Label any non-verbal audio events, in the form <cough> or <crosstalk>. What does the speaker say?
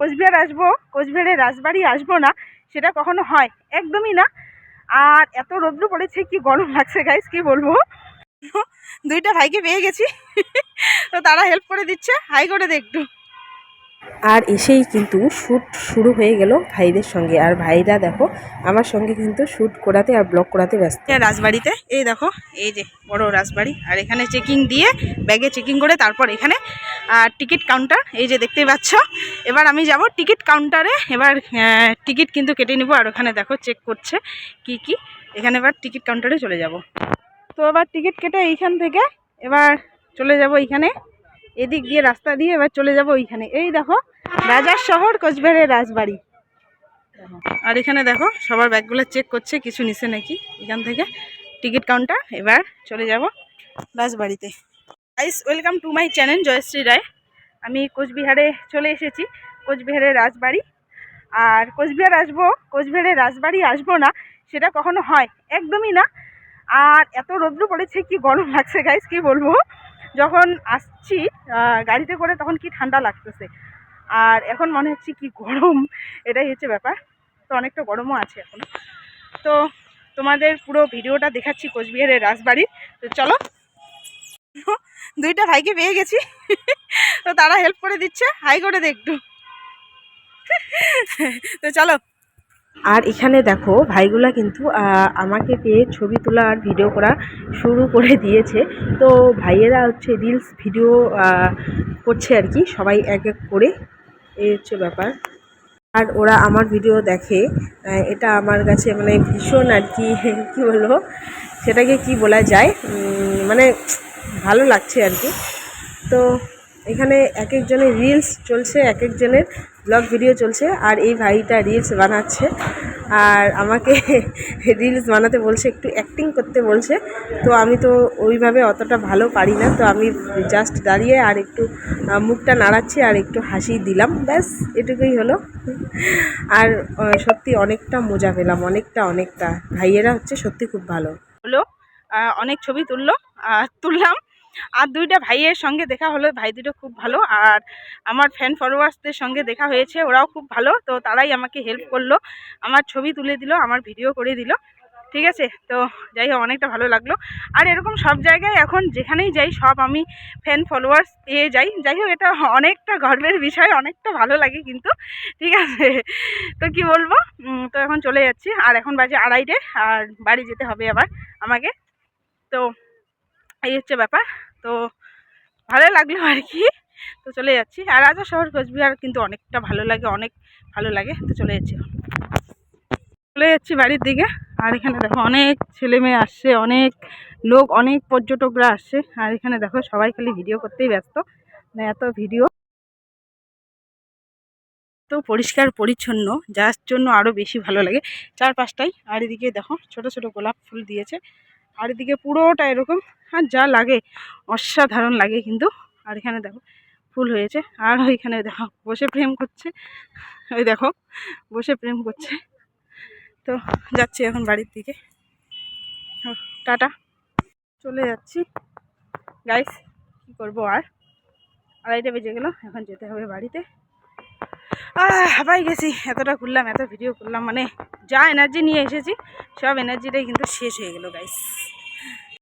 কোচবিহার আসব কোচবিহারের রাজবাড়ি আসব না, সেটা কখনো হয়, একদমই না। আর এত রৌদ্র পড়েছে, কি গরম লাগছে গাইস কি বলব? দুইটা ভাইকে পেয়ে গেছি, তো তারা হেল্প করে দিচ্ছে, হাই করে দে একটু। আর এসেই কিন্তু শ্যুট শুরু হয়ে গেল ভাইদের সঙ্গে। আর ভাইরা দেখো, আমার সঙ্গে কিন্তু শ্যুট করাতে আর ব্লগ করাতে ব্যস্ত। রাজবাড়িতে, এই দেখো, এই যে বড় রাজবাড়ি। আর এখানে চেকিং দিয়ে ব্যাগে চেকিং করে তারপর এখানে, আর টিকিট কাউন্টার এই যে দেখতেই পাচ্ছ। এবার আমি যাব টিকিট কাউন্টারে এবার টিকিট কিন্তু কেটে নিব আর ওখানে দেখো চেক করছে কি কি। এখানে এবার টিকিট কাউন্টারে চলে যাব। তো এবার টিকিট কেটে এইখান থেকে এবার চলে যাব এইখানে। এদিক দিয়ে রাস্তা দিয়ে এবার চলে যাব ওইখানে। এই দেখো রাজার শহর, কোচবিহারের রাজবাড়ি। আর এখানে দেখো, সবার ব্যাগগুলো চেক করছে, কিছু নিছে নাকি? এখান থেকে টিকিট কাউন্টার এবার চলে যাব রাজবাড়িতে। Guys welcome to my channel Joyshree Roy আমি কোচবিহারে চলে এসেছি, কোচবিহারের রাজবাড়ি। আর কোচবিহার আসব, কোচবিহারের রাজবাড়ি আসব না, সেটা কখনো হয়? একদমই না। আর এত রৌদ্র পড়েছে, কি গরম লাগছে গাইস কি বলব? যখন আসছি গাড়িতে করে তখন কি ঠান্ডা লাগতেছে? আর এখন মনে হচ্ছে কি গরম, এটাই হচ্ছে ব্যাপার। তো অনেকটা গরমও আছে এখন। তো তোমাদের পুরো ভিডিওটা দেখাচ্ছি কোচবিহারের রাজবাড়ি। তো চলো। দুইটা ভাইকে পেয়ে গেছি। তো তারা হেল্প করে দিচ্ছে। হাই করে দে একটু। তো চলো। আর এখানে দেখো ভাইগুলা কিন্তু আমাকে পেয়ে ছবি তোলা আর ভিডিও করা শুরু করে দিয়েছে। তো ভাইয়েরা হচ্ছে রিলস ভিডিও করছে আর কি, সবাই এক এক করে। এই হচ্ছে ব্যাপার। আর ওরা আমার ভিডিও দেখে এটা আমার কাছে মানে ভীষণ আর কি, <laughs> কী বলব, সেটাকে কি বলা যায় মানে ভালো লাগছে আর কি। তো এখানে এক একজনের রিলস চলছে, এক একজনের ব্লগ ভিডিও চলছে, আর এই ভাইটা রিলস বানাচ্ছে। আর আমাকে <laughs> রিলস বানাতে বলছে, একটু অ্যাক্টিং করতে বলছে। তো আমি তো ওইভাবে অতটা ভালো পারি না, তো আমি জাস্ট দাঁড়িয়ে আর একটু মুখটা নাড়াচ্ছি আর একটু হাসি দিলাম। ব্যাস, এটুকুই হলো। আর সত্যি অনেকটা মজা পেলাম, অনেকটা অনেকটা। ভাইয়েরা হচ্ছে সত্যি খুব ভালো। হলো অনেক ছবি তুললো তুললাম। আর দুইটা ভাইয়ের সঙ্গে দেখা হলো, ভাই দুটো খুব ভালো। আর আমার ফ্যান ফলোয়ার্সদের সঙ্গে দেখা হয়েছে, ওরাও খুব ভালো। তো তারাই আমাকে হেল্প করল, আমার ছবি তুলে দিল, আমার ভিডিও করে দিল। ঠিক আছে? তো যাই হোক, অনেকটা ভালো লাগল। আর এরকম সব জায়গায় এখন যেখানেই যাই, সব আমি ফ্যান ফলোয়ার্স পেয়ে যাই। যাই হোক, এটা অনেকটা গর্বের বিষয়, অনেকটা ভালো লাগে কিন্তু। ঠিক আছে? তো কি বলব? তো এখন চলে যাচ্ছি। আর এখন বাজে আড়াইটে, আর বাড়ি যেতে হবে আবার আমাকে। তো এই হচ্ছে ব্যাপার। তো ভালো লাগল আর কি তো চলে যাচ্ছি। আর রাজা শহর কোচবিহার কিন্তু অনেকটা ভালো লাগে, অনেক ভালো লাগে। তো চলে যাচ্ছি চলে যাচ্ছি বাড়ির দিকে। আর এখানে দেখো অনেক ছেলে মেয়ে আসছে, অনেক লোক, অনেক পর্যটকরা আসছে। আর এখানে দেখো সবাই খালি ভিডিও করতেই ব্যস্ত। মানে এত ভিডিও। তো পরিষ্কার, পরিচ্ছন্ন, যার জন্য আরও বেশি ভালো লাগে। চারপাশটাই। আর এদিকে দেখো ছোট ছোট গোলাপ ফুল দিয়েছে। আর এদিকে পুরোটা এরকম, আর যা লাগে, অসাধারণ লাগে কিন্তু। আর এখানে দেখো, ফুল হয়েছে। আর ওইখানে দেখো, বসে প্রেম করছে। ওই দেখো, বসে প্রেম করছে। তো যাচ্ছি এখন বাড়ির দিকে। টাটা। চলে যাচ্ছি। গাইস কী করব আর? আড়াইটা বেজে গেল, এখন যেতে হবে বাড়িতে। হাঁপাই গেছি। এতটা ঘুরলাম, এত ভিডিও করলাম মানে যা এনার্জি নিয়ে এসেছি, সব এনার্জিটাই কিন্তু শেষ হয়ে গেল গাইস